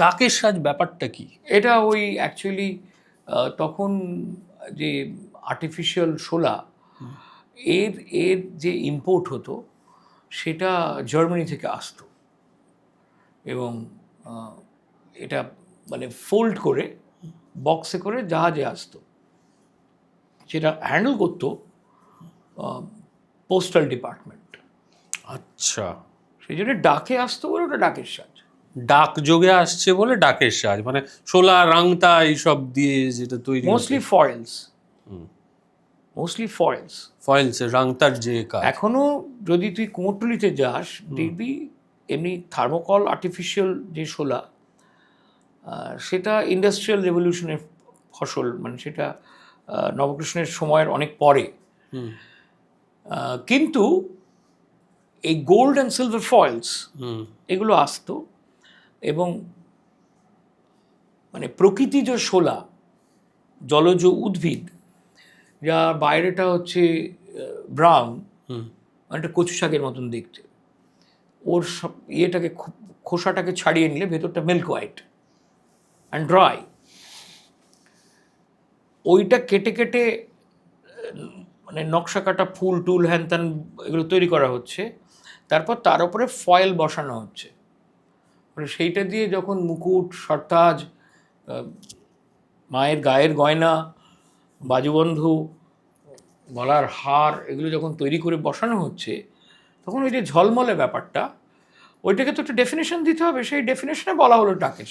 ডাকের সাজ ব্যাপারটা কি? এটা ওই অ্যাকচুয়ালি তখন যে আর্টিফিশিয়াল শোলা এর এর যে ইম্পোর্ট হতো সেটা জার্মানি থেকে আসতো। এবং এটা মানে ফোল্ড করে বক্সে করে জাহাজে আসতো। সেটা হ্যান্ডেল করতো পোস্টাল ডিপার্টমেন্ট আচ্ছা। সেই জন্য ডাকে আসতো বলে ওটা ডাকের সাজ। ডাক যোগে আসছে বলে ডাকের সাজ মানে শোলা রাংতা এইসব দিয়ে যেটা তৈরি mostly foils mostly foils foils রাংতার যে কাজ। এখনও যদি তুই কুমোরটুলিতে যাস দেখবি এমনি থার্মোকল আর্টিফিশিয়াল যে শোলা সেটা ইন্ডাস্ট্রিয়াল রেভলিউশনের ফসল মানে সেটা নবকৃষ্ণের সময়ের অনেক পরে। হুম। কিন্তু এই গোল্ড অ্যান্ড সিলভার ফয়েলস হুম। এগুলো আসতো। এবং মানে প্রকৃতিজ শোলা জলজ উদ্ভিদ যা বাইরেটা হচ্ছে ব্রাউন একটা কচু শাকের মতন দেখতে। ওর সব ইয়েটাকে খোসাটাকে ছাড়িয়ে নিলে ভেতরটা মিল্ক হোয়াইট অ্যান্ড ড্রাই ওইটা কেটে কেটে মানে নকশা কাটা ফুল টুল হ্যান ত্যান এগুলো তৈরি করা হচ্ছে। তারপর তার উপরে ফয়েল বসানো হচ্ছে। মানে সেইটা দিয়ে যখন মুকুট, সরতাজ মায়ের গায়ের গয়না, বাজুবন্ধু, গলার হার এগুলো যখন তৈরি করে বসানো হচ্ছে, তখন ওই যে ঝলমলে ব্যাপারটা, ওইটাকে তো একটা ডেফিনেশন দিতে হবে। সেই ডেফিনেশনে বলা হলো সাজ